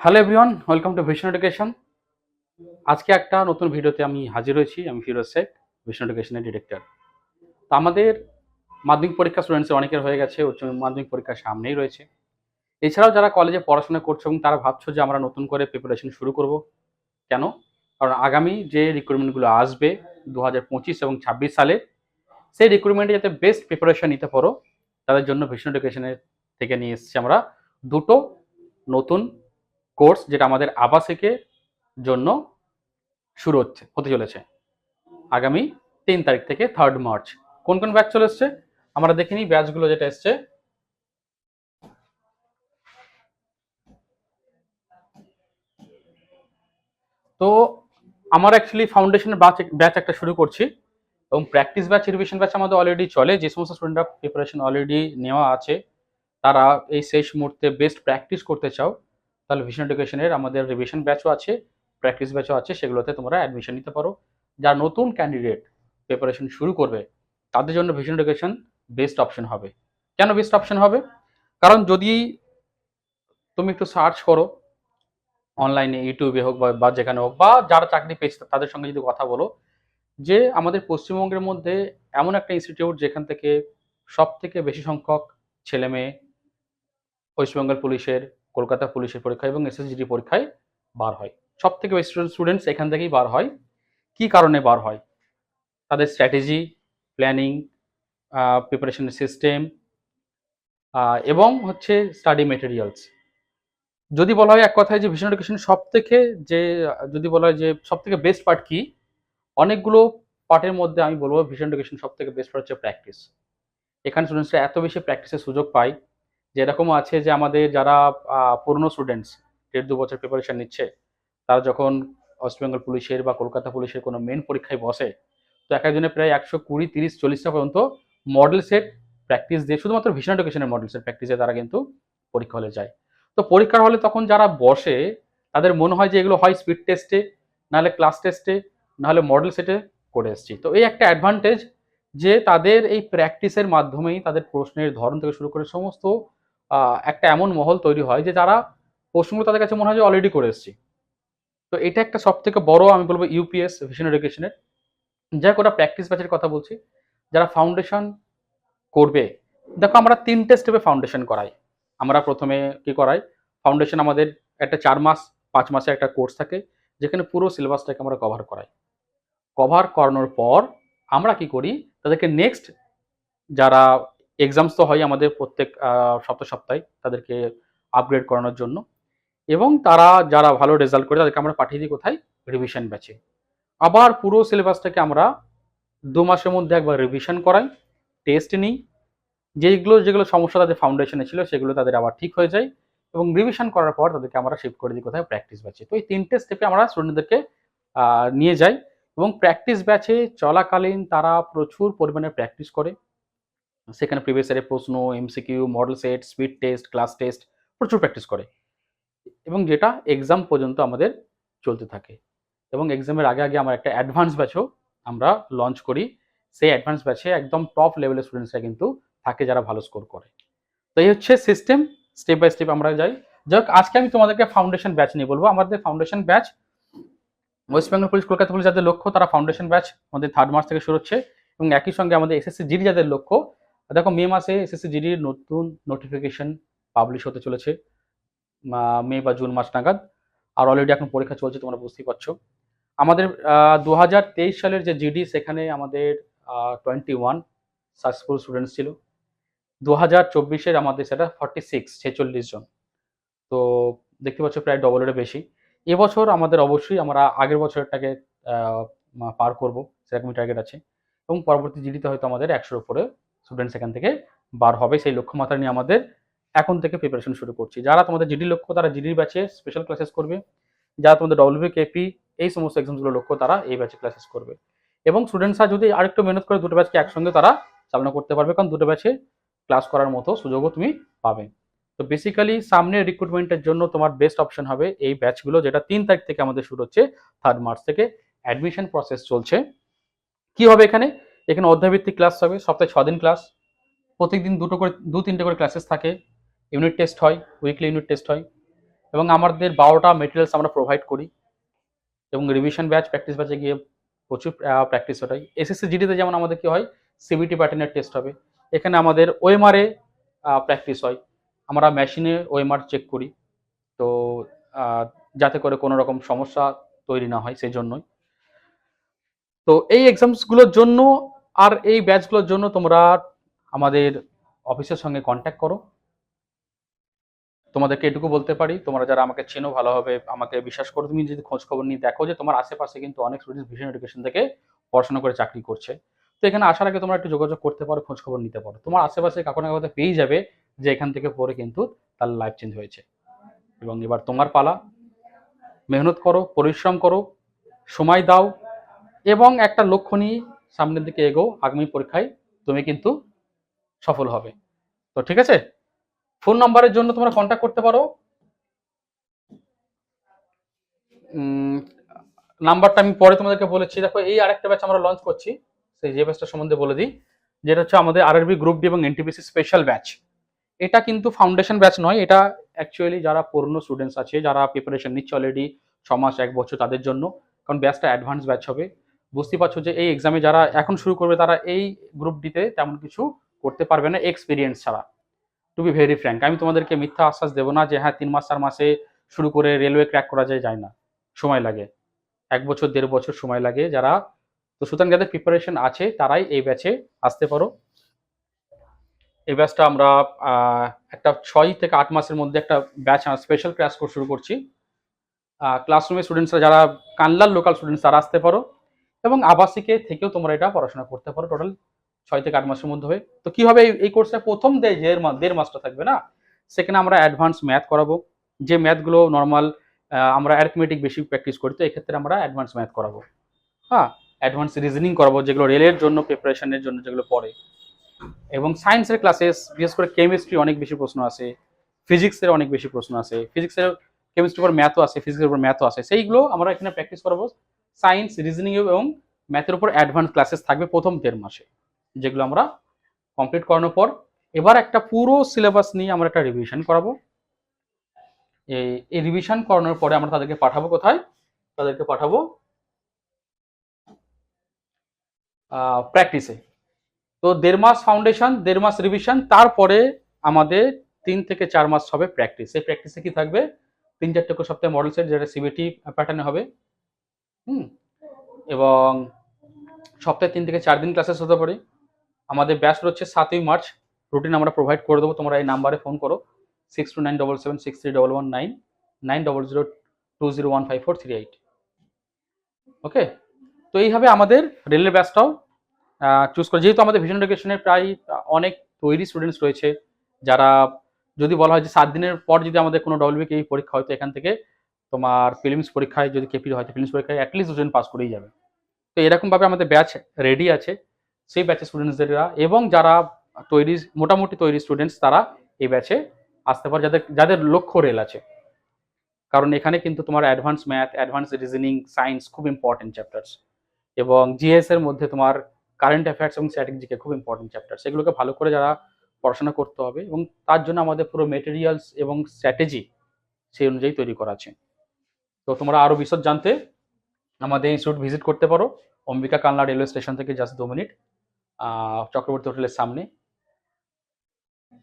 Hello everyone welcome to vision education আজকে একটা নতুন ভিডিওতে আমি হাজির হয়েছি, আমি ফিরোজ শেখ ভিশন এডুকেশনের ডিরেক্টর তো আমাদের মাধ্যমিক পরীক্ষা স্টুডেন্টসের অনেকের হয়ে গেছে, উচ্চ মাধ্যমিক পরীক্ষা সামনেই রয়েছে। এছাড়াও যারা কলেজে পড়াশোনা করছে এবং তারা ভাবছ যে আমরা নতুন করে প্রিপারেশন শুরু করব, কেন? কারণ আগামী যে রিক্রুটমেন্টগুলো আসবে দু হাজার পঁচিশ এবং ছাব্বিশ সালে, সেই রিক্রুটমেন্টে যাতে বেস্ট প্রিপারেশন নিতে পারো, তাদের জন্য ভিশন এডুকেশনের থেকে নিয়ে এসেছি আমরা দুটো নতুন কোর্স যেটা আমাদের আবাসিকের জন্য শুরু হচ্ছে, হতে চলেছে। আগামী তিন তারিখ থেকে থার্ড মার্চ কোন কোন ব্যাচ চলে এসছে? আমরা দেখে নিই ব্যাচগুলো যেটা এসছে। তো আমার অ্যাকচুয়ালি ফাউন্ডেশনের ব্যাচ ব্যাচ একটা শুরু করছি। এবং প্র্যাকটিস ব্যাচ রিভিশন ব্যাচ আমাদের অলরেডি চলে। যে সমস্ত স্টুডেন্টরা প্রিপারেশন অলরেডি নেওয়া আছে, তারা এই শেষ মুহূর্তে বেস্ট প্র্যাকটিস করতে চাও তাহলে ভিশন এডুকেশনের আমাদের রিভিশন ব্যাচও আছে প্র্যাকটিস ব্যাচও আছে, সেগুলোতে তোমরা অ্যাডমিশন নিতে পারো। যারা নতুন ক্যান্ডিডেট প্রিপারেশন শুরু করবে, তাদের জন্য ভিশন এডুকেশন বেস্ট অপশন হবে। কেন বেস্ট অপশন হবে? কারণ যদি তুমি একটু সার্চ করো অনলাইনে ইউটিউবে হোক বা- যেখানে হোক, বা যারা চাকরি পেয়েছে, তাদের সঙ্গে যদি কথা বলো, যে আমাদের পশ্চিমবঙ্গের মধ্যে এমন একটা ইনস্টিটিউট যেখান থেকে সব থেকে বেশি সংখ্যক ছেলে মেয়ে ওয়েস্টবেঙ্গল পুলিশের কলকাতা পুলিশের পরীক্ষা এবং এসএসজিডি পরীক্ষায় বার হয়। সব থেকে বেশি স্টুডেন্টস এখান থেকেই বার হয়। কি কারণে বার হয়? তাদের স্ট্র্যাটেজি প্ল্যানিং প্রিপারেশন সিস্টেম এবং হচ্ছে স্টাডি মেটেরিয়ালস যদি বলা হয় এক কথায় যে ভিশন এডুকেশন সব থেকে যে, যদি বলা হয় যে সব থেকে বেস্ট পার্ট কি? অনেকগুলো পার্টের মধ্যে আমি বলব ভিশন এডুকেশন সব থেকে বেস্ট পার্ট হচ্ছে প্র্যাকটিস এখানে স্টুডেন্টসরা এত বেশি প্র্যাকটিসের সুযোগ পায়। যে এরকমও আছে যে আমাদের যারা পুরনো স্টুডেন্টস দেড় দু বছর প্রিপারেশন নিচ্ছে, তারা যখন ওয়েস্ট বেঙ্গল পুলিশের বা কলকাতা পুলিশের কোনো মেন পরীক্ষায় বসে, তো এক একজনে প্রায় একশো কুড়ি, তিরিশ, চল্লিশটা পর্যন্ত মডেল সেট প্র্যাকটিস দিয়ে, শুধুমাত্র ভিশন এডুকেশনের মডেল সেট প্র্যাকটিসে তারা কিন্তু পরীক্ষা হলে যায়। তো পরীক্ষার হলে তখন যারা বসে, তাদের মনে হয় যে এগুলো হয় স্পিড টেস্টে নাহলে ক্লাস টেস্টে নাহলে মডেল সেটে করে এসছি। তো এই একটা অ্যাডভান্টেজ যে তাদের এই প্র্যাকটিসের মাধ্যমেই তাদের প্রশ্নের ধরন থেকে শুরু করে সমস্ত একটা এমন মহল তৈরি হয় যে যারা প্রশ্নগুলো তাদের কাছে মনে হয় যে অলরেডি করে এসেছি। তো এটা একটা সব থেকে বড়, আমি বলব ইউপিএস ভিশন এডুকেশনের যাই ওরা প্র্যাকটিস ব্যাচের কথা বলছি। যারা ফাউন্ডেশন করবে, দেখো আমরা তিনটে স্টেপে ফাউন্ডেশন করাই। আমরা প্রথমে কি করাই? ফাউন্ডেশন আমাদের একটা চার মাস, পাঁচ মাসে একটা কোর্স থাকে, যেখানে পুরো সিলেবাসটাকে আমরা কভার করাই। কভার করানোর পর আমরা কি করি? তাদেরকে নেক্সট যারা এক্সামস তো হয় আমাদের প্রত্যেক সপ্তাহ সপ্তাহে তাদেরকে আপগ্রেড করানোর জন্য। এবং তারা যারা ভালো রেজাল্ট করে তাদেরকে আমরা পাঠিয়ে দিই কোথায়? রিভিশন ব্যাচে আবার পুরো সিলেবাসটাকে আমরা দু মাসের মধ্যে একবার রিভিশন করাই টেস্ট নিই। যেগুলো যেগুলো সমস্যা তাদের ফাউন্ডেশনে ছিল সেগুলো তাদের আবার ঠিক হয়ে যায় এবং রিভিশন করার পর তাদেরকে আমরা শিফট করে দিই কোথায়? প্র্যাকটিস ব্যাচে তো এই তিনটে স্টেপে আমরা স্টুডেন্টদেরকে নিয়ে যাই এবং প্র্যাকটিস ব্যাচে চলাকালীন তারা প্রচুর পরিমাণে প্র্যাকটিস করে। সেখানে প্রিভিয়াস ইয়ারের প্রশ্ন MCQ model set speed test class test প্রচুর প্র্যাকটিস করে। এবং যেটা এক্সাম পর্যন্ত আমাদের চলতে থাকে। এবং এক্সামের আগে আগে আমরা একটা অ্যাডভান্স ব্যাচও আমরা লঞ্চ করি। সেই অ্যাডভান্স ব্যাচে একদম টপ লেভেলের স্টুডেন্টসরা কিন্তু থাকে যারা ভালো স্কোর করে। তো এই হচ্ছে সিস্টেম স্টেপ বাই স্টেপ আমরা যাই। যাই আজকে আমি তোমাদেরকে ফাউন্ডেশন ব্যাচ নিয়ে বলব। আমাদের foundation batch West Bengal police Kolkata police যাদের লক্ষ্য, তারা ফাউন্ডেশন ব্যাচ আমাদের থার্ড মার্চ থেকে শুরু হচ্ছে। এবং একই সঙ্গে আমাদের এসএসসি জিডি যাদের লক্ষ্য দেখো মে মাসে এসএসসি জিডির নতুন নোটিফিকেশন পাবলিশ হতে চলেছে। মে বা জুন মাস নাগাদ। আর অলরেডি এখন পরীক্ষা চলছে, তোমরা বুঝতেই পারছ। আমাদের দু হাজার তেইশ সালের যে জিডি সেখানে আমাদের টোয়েন্টি ওয়ান সাকসেসফুল স্টুডেন্টস ছিল। দু হাজার চব্বিশের আমাদের সেটা ফর্টি সিক্স ছেচল্লিশ জন। তো দেখতে পাচ্ছ প্রায় ডবলেরও বেশি। এবছর আমাদের অবশ্যই আমরা আগের বছরটাকে পার করব, সেরকমই টার্গেট আছে। এবং পরবর্তী জিডিতে হয়তো আমাদের একশোর উপরে স্টুডেন্ট সেখান থেকে বার হবে। সেই লক্ষ্য মাত্রা নিয়ে আমাদের এখন থেকে প্রিপারেশন শুরু করছি। যারা তোমাদের জিডি লক্ষ্য, তারা জিডির ব্যাচে স্পেশাল ক্লাসেস করবে। যারা তোমাদের ডব্লিউ কেপি এই সমস্ত এক্সামসগুলো লক্ষ্য, তারা এই ব্যাচে ক্লাসেস করবে। এবং স্টুডেন্টসরা যদি আরেকটু মেহনত করে দুটো ব্যাচকে একসঙ্গে তারা চালনা করতে পারবে, কারণ দুটো ব্যাচে ক্লাস করার মতো সুযোগও তুমি পাবে। তো বেসিক্যালি সামনে রিক্রুটমেন্টের জন্য তোমার বেস্ট অপশন হবে এই ব্যাচগুলো যেটা তিন তারিখ থেকে আমাদের শুরু হচ্ছে থার্ড মার্চ থেকে। অ্যাডমিশন প্রসেস চলছে। কি হবে এখানে? এখানে অধ্যায়ভিত্তিক ক্লাস হবে, সপ্তাহে ছ দিন ক্লাস প্রত্যেকদিন দুটো করে, দু তিনটে করে ক্লাসেস থাকে। ইউনিট টেস্ট হয় উইকলি ইউনিট টেস্ট হয়। এবং আমাদের বারোটা মেটেরিয়ালস আমরা প্রোভাইড করি। এবং রিভিশন ব্যাচ প্র্যাকটিস ব্যাচে গিয়ে প্রচুর প্র্যাকটিস ওটাই এসএসসি জিডিতে যেমন আমাদের কি হয় সিবিটি প্যাটার্নের টেস্ট হবে। এখানে আমাদের ওএমআরে প্র্যাকটিস হয়। আমরা মেশিনে ওএমআর চেক করি। তো যাতে করে কোনো রকম সমস্যা তৈরি না হয় সেই জন্যই তো এই এক্সামসগুলোর জন্য আর এই ব্যাচগুলোর জন্য তোমরা আমাদের অফিসের সঙ্গে কন্ট্যাক্ট করো। তোমাদেরকে এটুকু বলতে পারি, তোমরা যারা আমাকে চেনো ভালোভাবে আমাকে বিশ্বাস করো, তুমি যদি খোঁজ খবর নিয়ে দেখো যে তোমার আশেপাশে কিন্তু অনেক স্টুডেন্ট ভিশন এডুকেশন থেকে পড়াশোনা করে চাকরি করছে। তো এখানে আসার আগে তোমরা একটু যোগাযোগ করতে পারো খোঁজ খবর নিতে পারো। তোমার আশেপাশে কাকু না কাকুতে পেয়ে যাবে যে এখান থেকে পড়ে কিন্তু তার লাইফ চেঞ্জ হয়েছে। এবং এবার তোমার পালা। মেহনত করো, পরিশ্রম করো, সময় দাও এবং একটা লক্ষ্য নিয়ে সামনের দিকে এগো আগামী পরীক্ষায় তুমি কিন্তু সফল হবে। তো ঠিক আছে? ফোন নাম্বারের জন্য তোমরা কন্ট্যাক্ট করতে পারো। নাম্বারটা আমি পরে তোমাদেরকে বলেছি। দেখো, এই আরেকটা ব্যাচ আমরা লঞ্চ করছি, সেই যে ব্যাচটা সম্বন্ধে বলে দিই। যেটা হচ্ছে আমাদের আরআরবি গ্রুপ ডি এবং এনটিপিসি স্পেশাল ব্যাচ এটা কিন্তু ফাউন্ডেশন ব্যাচ নয়, এটা অ্যাকচুয়ালি যারা পুরনো স্টুডেন্টস আছে, যারা প্রিপারেশন নিচ্ছে অলরেডি ছ মাস এক বছর, তাদের জন্য। কারণ ব্যাচটা অ্যাডভান্স ব্যাচ হবে। বুঝতে পারছ যে এই এক্সামে যারা এখন শুরু করবে, তারা এই গ্রুপ ডিতে তেমন কিছু করতে পারবে না এক্সপিরিয়েন্স ছাড়া। টু বি ভেরি ফ্র্যাঙ্ক আমি তোমাদেরকে মিথ্যা আশ্বাস দেবো না যে হ্যাঁ তিন মাস, চার মাসে শুরু করে রেলওয়ে ক্র্যাক করা যায় যায় না। সময় লাগে। এক বছর, দেড় বছর সময় লাগে যারা। তো সুতরাং যাদের প্রিপারেশন আছে, তারাই এই ব্যাচে আসতে পারো। এই ব্যাচটা আমরা একটা ছয় থেকে আট মাসের মধ্যে একটা ব্যাচ স্পেশাল ক্লাস কোর্স শুরু করছি। ক্লাসরুমে স্টুডেন্টসরা যারা কানলার লোকাল স্টুডেন্টস তারা আসতে পারো। এবং আবাসিকে থেকেও তোমরা এটা পড়াশোনা করতে পারো টোটাল ছয় থেকে আট মাসের মধ্যে হবে তো কি হবে এই- কোর্সে প্রথম দেড় মাস, দেড় মাসটা থাকবে না? সেখানে আমরা অ্যাডভান্স ম্যাথ করাবো। যে ম্যাথগুলো নর্মাল আমরা অ্যারিথমেটিক বেশি প্র্যাকটিস করি, তো এক্ষেত্রে আমরা অ্যাডভান্স ম্যাথ করাবো। হ্যাঁ অ্যাডভান্স রিজনিং করাবো, যেগুলো রেলের জন্য প্রিপারেশনের জন্য যেগুলো পড়ে। এবং সায়েন্সের ক্লাসেস বিশেষ করে কেমিস্ট্রি অনেক বেশি প্রশ্ন আসে। ফিজিক্সের অনেক বেশি প্রশ্ন আসে। ফিজিক্সের কেমিস্ট্রির উপর ম্যাথও আসে ফিজিক্সের উপর ম্যাথও আসে। সেইগুলো আমরা এখানে প্র্যাকটিস করাবো। সায়েন্স, রিজনিং এবং ম্যাথের উপর অ্যাডভান্স ক্লাসেস থাকবে প্রথম দেড় মাসে, যেগুলো আমরা কমপ্লিট করানোর পর। এবার একটা পুরো সিলেবাস নিয়ে আমরা একটা রিভিশন করাবো। এই রিভিশন করানোর পরে আমরা তাদেরকে পাঠাবো কোথায়? তাদেরকে পাঠাবো প্র্যাকটিসে তো দেড় মাস ফাউন্ডেশন দেড় মাস রিভিশন তারপরে আমাদের তিন থেকে চার মাস হবে প্র্যাকটিস এই প্র্যাকটিসে কি থাকবে? তিন চারটে সপ্তাহে মডেল সেট যেটা সিবিটি প্যাটার্নে হবে। হুম। এবং সপ্তাহে তিন থেকে চার দিন ক্লাসেস হতে পারে। আমাদের ব্যাচ হচ্ছে সাতই মার্চ। রুটিন আমরা প্রোভাইড করে দেবো। তোমরা এই নাম্বারে ফোন করো। Six two nine double seven six three double one nine nine double zero two zero one five four three eight okay তো এইভাবে আমাদের রেলের ব্যাচটাও চুজ করে। যেহেতু আমাদের ভিশন এডুকেশনের প্রায় অনেক তৈরি স্টুডেন্টস রয়েছে, যারা যদি বলা হয় যে সাত দিনের পর যদি আমাদের কোনো ডব্লিউবি কেপি পরীক্ষা হয়তো এখান থেকে তোমার ফিলিমস পরীক্ষায় যদি কেপি হয় ফিলিমস পরীক্ষায় অ্যাটলিস্ট দুজন পাস করেই যাবে। তো এরকমভাবে আমাদের ব্যাচ রেডি আছে। সেই ব্যাচের স্টুডেন্টসদেররা এবং যারা তৈরি, মোটামুটি তৈরি স্টুডেন্টস তারা এই ব্যাচে আসতে পারে। যাদের যাদের লক্ষ্য রেল আছে। কারণ এখানে কিন্তু তোমার advance math advance reasoning science খুব ইম্পর্টেন্ট চ্যাপ্টার্স এবং জিএস এর মধ্যে তোমার কারেন্ট অ্যাফেয়ার্স এবং স্ট্র্যাটেজিকে খুব ইম্পর্টেন্ট চ্যাপ্টার সেগুলোকে ভালো করে যারা পড়াশোনা করতে হবে এবং তার জন্য আমাদের পুরো মেটেরিয়ালস এবং স্ট্র্যাটেজি সেই অনুযায়ী তৈরি করা আছে। তো তোমরা আরও বিশদ জানতে আমাদের ইনস্টিটিউট ভিজিট করতে পারো। অম্বিকা কালনা রেলওয়ে স্টেশন থেকে জাস্ট দু মিনিট। চক্রবর্তী হোটেলের সামনে।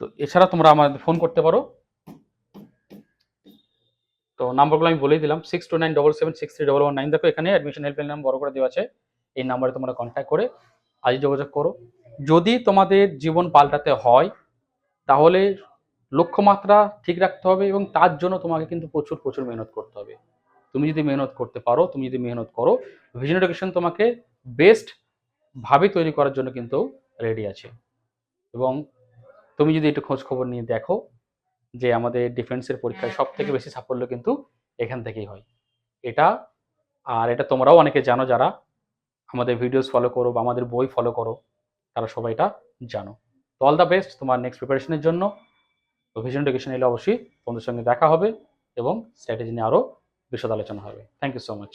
তো এছাড়া তোমরা আমাদের ফোন করতে পারো। তো নাম্বারগুলো আমি বলেই দিলাম six two nine double seven six three double one nine দেখো এখানে অ্যাডমিশন হেল্পলাইন নাম বড় করে দেওয়া আছে। এই নাম্বারে তোমরা কন্ট্যাক্ট করে আজই যোগাযোগ করো। যদি তোমাদের জীবন পাল্টাতে হয়, তাহলে লক্ষ্যমাত্রা ঠিক রাখতে হবে এবং তার জন্য তোমাকে কিন্তু প্রচুর প্রচুর মেহনত করতে হবে। তুমি যদি মেহনত করতে পারো তুমি যদি মেহনত করো ভিজন এডুকেশন তোমাকে বেস্ট ভাবে তৈরি করার জন্য কিন্তু রেডি আছে। এবং তুমি যদি একটু খোঁজ খবর নিয়ে দেখো যে আমাদের ডিফেন্সের পরীক্ষায় সব থেকে বেশি সাফল্য কিন্তু এখান থেকেই হয়। এটা আর এটা তোমরাও অনেকে জানো যারা আমাদের ভিডিওস ফলো করো বা আমাদের বই ফলো করো তারা সবাই এটা জানো। তো অল দ্য বেস্ট তোমার নেক্সট প্রিপারেশনের জন্য। তো ভিজন এডুকেশন এলে অবশ্যই তোমাদের সঙ্গে দেখা হবে এবং স্ট্র্যাটেজি নিয়ে আরও বিশদ আলোচনা হবে। Thank you so much